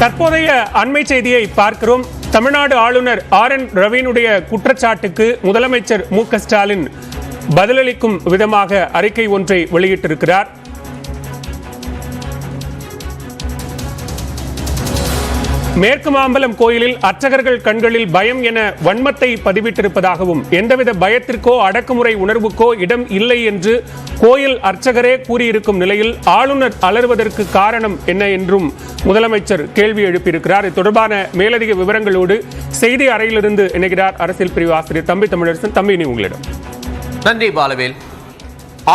தற்போதைய அண்மை செய்தியை பார்க்கிறோம். தமிழ்நாடு ஆளுநர் ஆர் என் ரவியினுடைய குற்றச்சாட்டுக்கு முதலமைச்சர் மு க ஸ்டாலின் பதிலளிக்கும் விதமாக அறிக்கை ஒன்றை வெளியிட்டிருக்கிறார். மேற்கு மாம்பலம் கோயிலில் அர்ச்சகர்கள் கண்களில் பயம் என வன்மத்தை பதிவிட்டிருப்பதாகவும் எந்தவித பயத்திற்கோ அடக்குமுறை உணர்வுக்கோ இடம் இல்லை என்று கோயில் அர்ச்சகரே கூறியிருக்கும் நிலையில் ஆளுநர் அலறுவதற்கு காரணம் என்ன என்றும் முதலமைச்சர் கேள்வி எழுப்பியிருக்கிறார். இது தொடர்பான மேலதிக விவரங்களோடு செய்தி அறையிலிருந்து இணைகிறார் அரசியல் பிரிவு ஆசிரியர் தம்பி தமிழரசன். தம்பி இனி உங்களிடம். நன்றி பாலவேல்.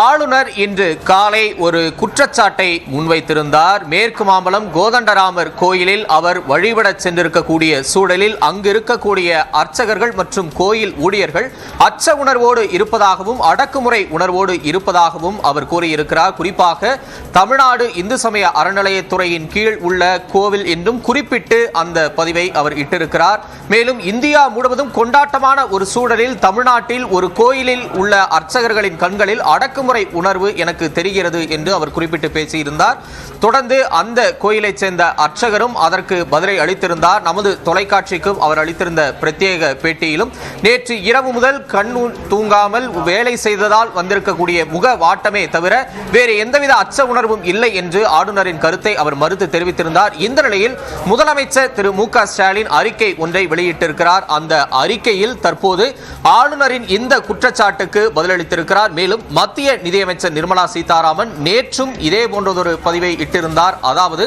ஆளுநர் இன்று காலை ஒரு குற்றச்சாட்டை முன்வைத்திருந்தார். மேற்கு மாம்பலம் கோதண்டராமர் கோயிலில் அவர் வழிபடச் சென்றிருக்கக்கூடிய சூழலில் அங்கு இருக்கக்கூடிய அர்ச்சகர்கள் மற்றும் கோயில் ஊழியர்கள் அச்ச உணர்வோடு இருப்பதாகவும் அடக்குமுறை உணர்வோடு இருப்பதாகவும் அவர் கூறியிருக்கிறார். குறிப்பாக தமிழ்நாடு இந்து சமய அறநிலையத்துறையின் கீழ் உள்ள கோவில் என்றும் குறிப்பிட்டு அந்த பதிவை அவர் இட்டிருக்கிறார். மேலும் இந்தியா முழுவதும் கொண்டாட்டமான ஒரு சூழலில் தமிழ்நாட்டில் ஒரு கோயிலில் உள்ள அர்ச்சகர்களின் கண்களில் அடக்குமுறை உணர்வு எனக்கு தெரிகிறது என்று அவர் குறிப்பிட்டு பேசியிருந்தார். தொடர்ந்து அந்த கோயிலைச் சேர்ந்த அர்ச்சகரும் அதற்கு பதிலை அளித்திருந்தார். நமது தொலைக்காட்சிக்கும் அவர் அளித்திருந்த பிரத்யேக பேட்டியிலும் நேற்று இரவு முதல் கண் தூங்காமல் வேலை செய்ததால் வந்திருக்கக்கூடிய முக வாட்டமே தவிர வேறு எந்தவித அச்ச உணர்வும் இல்லை என்று ஆளுநரின் கருத்தை அவர் மறுத்து தெரிவித்திருந்தார். இந்த நிலையில் முதலமைச்சர் திரு மு க ஸ்டாலின் அறிக்கை ஒன்றை வெளியிட்டிருக்கிறார். அந்த அறிக்கையில் தற்போது ஆளுநரின் இந்த குற்றச்சாட்டுக்கு பதிலளித்திருக்கிறார். மேலும் மத்திய நிதியமைச்சர் நிர்மலா சீதாராமன் நேற்றும் இதே போன்றதொரு பதிவை இட்டிருந்தார். அதாவது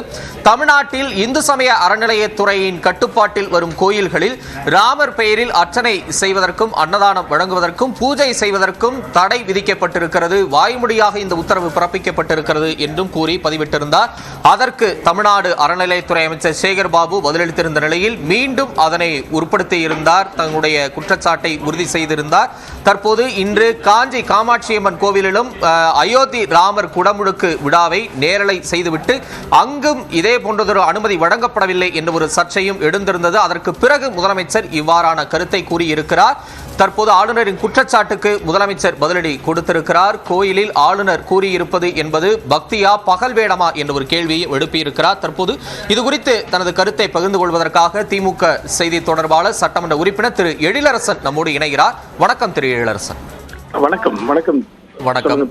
தமிழ்நாட்டில் இந்து சமய அறநிலையத்துறையின் கட்டுப்பாட்டில் வரும் கோயில்களில் ராமர் பெயரில் அர்ச்சனை செய்வதற்கும் அன்னதானம் வழங்குவதற்கும் பூஜை செய்வதற்கும் தடை விதிக்கப்பட்டிருக்கிறது. வாய்மொழியாக இந்த உத்தரவு பிறப்பிக்கப்பட்டிருக்கிறது என்றும் கூறி பதிவிட்டிருந்தார். அதற்கு தமிழ்நாடு அறநிலையத்துறை அமைச்சர் சேகர் பாபு பதிலளித்திருந்த நிலையில் மீண்டும் அதனை உட்படுத்தி இருந்தார் தன்னுடைய குற்றச்சாட்டை உறுதி செய்திருந்தார். தற்போது இன்று காஞ்சி காமாட்சியம்மன் கோவிலிலும் அயோத்தி ராமர் குடமுழுக்கு விழாவை நேரலை செய்துவிட்டு அங்கும் இதே போன்றதொரு அனுமதி வழங்கப்படவில்லை என்ற ஒரு சர்ச்சையும் எழுந்திருந்தது. அதற்கு பிறகு முதலமைச்சர் இவ்வாறான கருத்தை கூறியிருக்கிறார். தற்போது ஆளுநரின் குற்றச்சாட்டுக்கு முதலமைச்சர் பதிலடி கொடுத்திருக்கிறார். கோயிலில் ஆளுநர் கூறியிருப்பது என்பது பக்தியா பகல் வேடமா என்ற ஒரு கேள்வியை எழுப்பியிருக்கிறார். தற்போது இது குறித்து தனது கருத்தை பகிர்ந்து கொள்வதற்காக திமுக செய்தி தொடர்பாளர் சட்டமன்ற உறுப்பினர் திரு எழிலரசன் நம்மோடு இணைகிறார். வணக்கம் திரு எழிலரசன். வணக்கம் வணக்கம். வணக்கம்.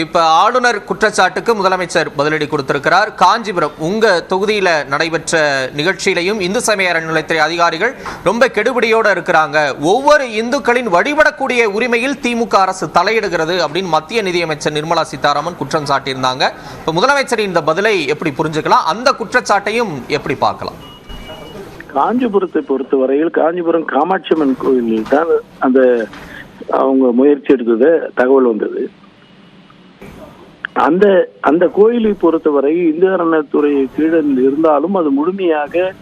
இப்ப ஆளுநர் குற்றச்சாட்டுக்கு முதலமைச்சர் பதிலடி கொடுத்திருக்கிறார். காஞ்சிபுரம் உங்க தொகுதியில நடைபெற்ற நிகழ்ச்சியிலையும் இந்து சமய அறநிலையத்துறை அதிகாரிகள் ரொம்ப கெடுபிடியோட இருக்கிறாங்க. ஒவ்வொரு இந்துக்களின் வழிபடக்கூடிய உரிமையில் திமுக அரசு தலையிடுகிறது அப்படின்னு மத்திய நிதியமைச்சர் நிர்மலா சீதாராமன் குற்றம் சாட்டியிருந்தாங்க. இப்ப முதலமைச்சர் இந்த பதிலை எப்படி புரிஞ்சுக்கலாம்? அந்த குற்றச்சாட்டையும் எப்படி பார்க்கலாம்? காஞ்சிபுரத்தை பொறுத்தவரையில் காஞ்சிபுரம் காமாட்சியம்மன் கோயிலில் தான் அந்த அவங்க முயற்சி எடுத்தது தகவல் வந்தது. அந்த அந்த கோயிலை பொறுத்தவரை இந்து அறநிலையத்துறை கீழே இருந்தாலும் அது முழுமையாக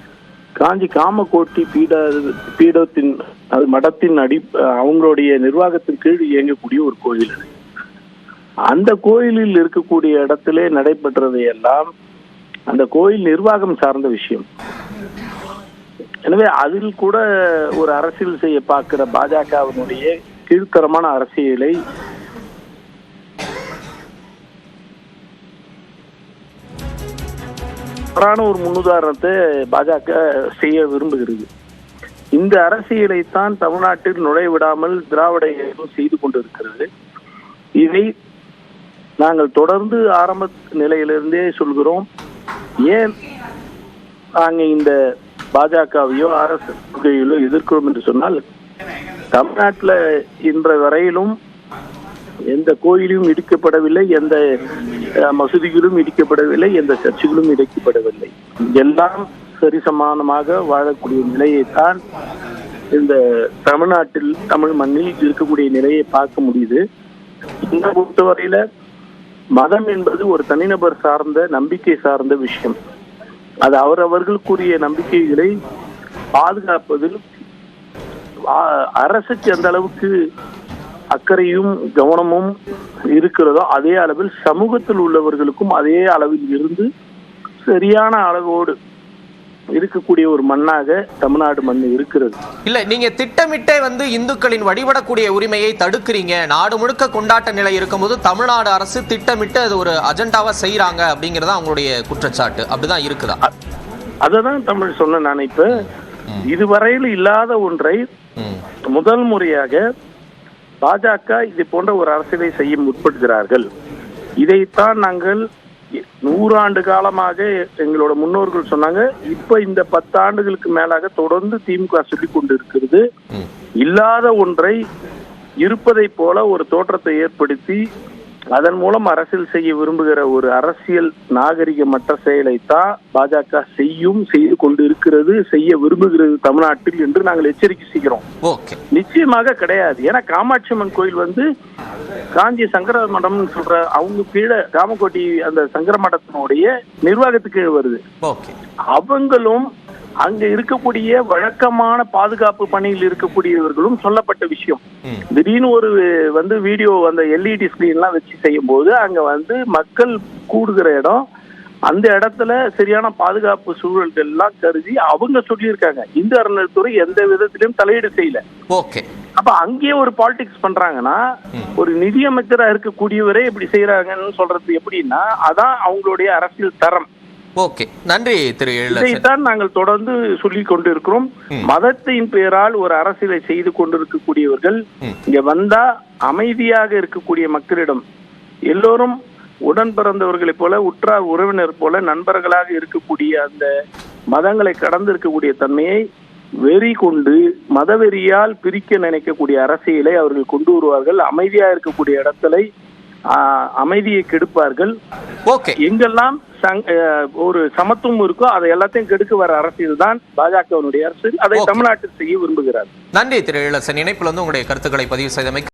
காஞ்சி காமக்கோட்டி பீட பீடத்தின் அது மடத்தின் அடி அவங்களுடைய நிர்வாகத்தின் கீழ் இயங்கக்கூடிய ஒரு கோயில் அது. அந்த கோயிலில் இருக்கக்கூடிய இடத்திலே நடைபெற்றதை எல்லாம் அந்த கோயில் நிர்வாகம் சார்ந்த விஷயம். எனவே அதில் கூட ஒரு அரசியல் செய்ய பார்க்கிற பாஜகவினுடைய கீழ்த்தரமான அரசியலை தவறான ஒரு முன்னுதாரணத்தை பாஜக செய்ய விரும்புகிறது. இந்த அரசியலை தான் தமிழ்நாட்டில் நுழைய விடாமல் திராவிட இயக்கம் செய்து கொண்டிருக்கிறது. இதை நாங்கள் தொடர்ந்து ஆரம்ப நிலையிலிருந்தே சொல்கிறோம். ஏன் நாங்கள் இந்த பாஜகவையோ அரசு கொள்கையிலோ எதிர்க்கிறோம் என்று சொன்னால் தமிழ்நாட்டில் இன்ற வரையிலும் எந்த கோயிலும் இடிக்கப்படவில்லை எந்த மசூதிகளும் இடிக்கப்படவில்லை எந்த சர்ச்சுகளும் இடிக்கப்படவில்லை. எல்லாம் சரிசமானமாக வாழக்கூடிய நிலையைத்தான் இந்த தமிழ்நாட்டில் தமிழ் மண்ணில் இருக்கக்கூடிய நிலையை பார்க்க முடியுது. இந்த பொறுத்தவரையில மதம் என்பது ஒரு தனிநபர் சார்ந்த நம்பிக்கை சார்ந்த விஷயம். அது அவரவர்களுக்குரிய நம்பிக்கைகளை பாதுகாப்பதில் அரசுக்கு எந்த அளவுக்கு அக்கறையும் கவனமும் இருக்கிறதோ அதே அளவில் சமூகத்தில் உள்ளவர்களுக்கும் அதே அளவில் இருந்து சரியான அளவோடு இருக்கக்கூடிய ஒரு மண்ணாக தமிழ்நாடு மண் இருக்கிறது. இல்ல நீங்க திட்டமிட்டே வந்து இந்துக்களின் வழிபடக்கூடிய உரிமையை தடுக்கிறீங்க. நாடு முழுக்க கொண்டாட்ட நிலை இருக்கும்போது தமிழ்நாடு அரசு திட்டமிட்டு அது ஒரு அஜெண்டாவா செய்யறாங்க அப்படிங்கறதா அவங்களுடைய குற்றச்சாட்டு. அப்படிதான் இருக்குதா? அததான் தமிழ் சொன்னேன் நான் இப்ப. இதுவரையில் இல்லாத ஒன்றை முதல் முறையாக பாஜக இது போன்ற ஒரு அரசியலை செய்ய முற்படுகிறார்கள். இதைத்தான் நாங்கள் நூறாண்டு காலமாக எங்களோட முன்னோர்கள் சொன்னாங்க. இப்ப இந்த பத்து ஆண்டுகளுக்கு மேலாக தொடர்ந்து திமுக சொல்லிக் கொண்டு இருக்கிறது இல்லாத ஒன்றை இருப்பதை போல ஒரு தோற்றத்தை ஏற்படுத்தி அதன் மூலம் அரசியல் செய்ய விரும்புகிற ஒரு அரசியல் நாகரிகமற்ற செயலைத்தான் பாஜக செய்யும் செய்து கொண்டு இருக்கிறது செய்ய விரும்புகிறது தமிழ்நாட்டில் என்று நாங்கள் எச்சரிக்கை செய்கிறோம். நிச்சயமாக கிடையாது. ஏன்னா காமாட்சி அம்மன் கோயில் வந்து காஞ்சி சங்கர மடம்னு சொல்ற அவங்க கீழே காமக்கோட்டி அந்த சங்கர மடத்தினுடைய நிர்வாகத்துக்கு வருது. அவங்களும் அங்க இருக்கக்கூடிய வழக்கமான பாதுகாப்பு பணியில் இருக்கக்கூடியவர்களும் சொல்லப்பட்ட விஷயம். திடீர்னு ஒரு வந்து வீடியோ அந்த எல்இடி ஸ்கிரீன் எல்லாம் வச்சு செய்யும் போது அங்க வந்து மக்கள் கூடுகிற இடம் அந்த இடத்துல சரியான பாதுகாப்பு சூழல்கள் எல்லாம் கருதி அவங்க சொல்லியிருக்காங்க. இந்து அறநிலைத்துறை எந்த விதத்திலும் தலையீடு செய்யல. ஓகே. அப்ப அங்கேயே ஒரு பாலிடிக்ஸ் பண்றாங்கன்னா ஒரு நிதியமைச்சரா இருக்கக்கூடியவரே இப்படி செய்யறாங்கன்னு சொல்றது எப்படின்னா அதான் அவங்களுடைய அரசியல் தரம். ஓகே. நன்றி திரு இதைத்தான் நாங்கள் தொடர்ந்து சொல்லிக் கொண்டிருக்கிறோம். மதத்தின் பெயரால் ஒரு அரசியலை செய்து கொண்டிருக்கக்கூடியவர்கள். இங்க வந்தா அமைதியாக இருக்கக்கூடிய மக்களிடம் எல்லோரும் உடன் பிறந்தவர்களைப் போல உற்றார் உறவினர் போல நண்பர்களாக இருக்கக்கூடிய அந்த மதங்களை கடந்து இருக்கக்கூடிய தன்மையை வெறி கொண்டு மதவெறியால் பிரிக்க நினைக்கக்கூடிய அரசியலை அவர்கள் கொண்டு வருவார்கள். அமைதியா இருக்கக்கூடிய இடத்துல அமைதியை கெடுப்பார்கள். ஓகே. எங்கெல்லாம் ஒரு சமத்துவம் இருக்கோ அதை எல்லாத்தையும் கெடுக்க வர அரசியல் தான் பாஜகவினுடைய அரசியல் அதை. தமிழ்நாட்டில் செய்ய விரும்புகிறார். நன்றி திரு எழிலரசன் இணைப்பில் வந்து உங்களுடைய கருத்துக்களை பதிவு செய்தமைக்கு